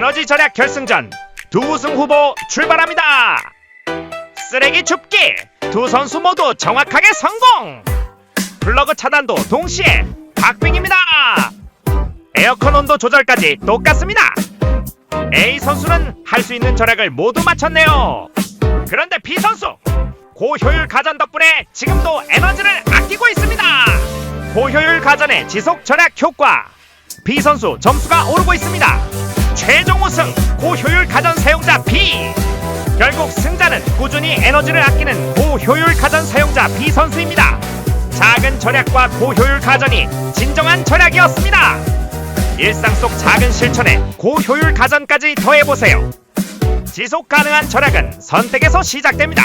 에너지 절약 결승전 두 우승 후보 출발합니다. 쓰레기 줍기 두 선수 모두 정확하게 성공. 플러그 차단도 동시에 박빙입니다. 에어컨 온도 조절까지 똑같습니다. A 선수는 할 수 있는 절약을 모두 마쳤네요. 그런데 B 선수 고효율 가전 덕분에 지금도 에너지를 아끼고 있습니다. 고효율 가전의 지속 절약 효과 B 선수 점수가 오르고 있습니다. 최종 우승 고효율 가전 사용자 B. 결국 승자는 꾸준히 에너지를 아끼는 고효율 가전 사용자 B 선수입니다. 작은 절약과 고효율 가전이 진정한 절약이었습니다. 일상 속 작은 실천에 고효율 가전까지 더해보세요. 지속 가능한 절약은 선택에서 시작됩니다.